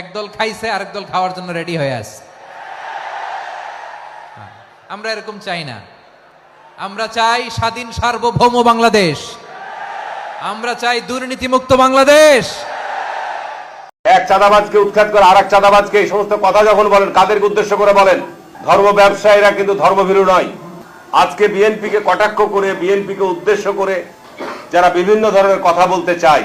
একদল খাইছে আরেক দল খাওয়ার জন্য রেডি হয়ে আছে। হ্যাঁ, আমরা এরকম চাই না। আমরা চাই স্বাধীন সার্বভৌম বাংলাদেশ। আমরা চাই দুর্নীতিমুক্ত বাংলাদেশ। এক চাঁদাবাজকে উৎখাত করে আর এক চাঁদাবাজকে এই সমস্ত কথা যখন বলেন কাদেরকে উদ্দেশ্য করে বলেন? ধর্ম ব্যবসায়ীরা কিন্তু ধর্মভীরু নয়। আজকে বিএনপিকে কটাক্ষ করে বিএনপিকে উদ্দেশ্য করে যারা বিভিন্ন ধরনের কথা বলতে চায়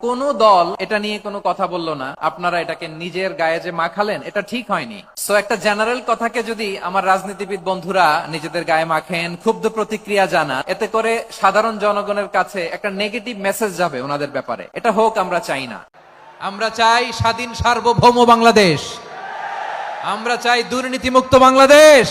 কোন দল এটা নিয়ে কোনো কথা বলল না। আপনারা এটাকে নিজের গায়ে যে মাখালেন, এটা ঠিক হয়নি। সো একটা জেনারেল কথাকে যদি আমার রাজনীতিবিদ বন্ধুরা নিজেদের গায়ে মাখেন, ক্ষুব্ধ প্রতিক্রিয়া জানান, এতে করে সাধারণ জনগণের কাছে একটা নেগেটিভ মেসেজ যাবে ওনাদের ব্যাপারে। এটা হোক, আমরা চাই না। আমরা চাই স্বাধীন সার্বভৌম বাংলাদেশ। আমরা চাই দুর্নীতিমুক্ত বাংলাদেশ।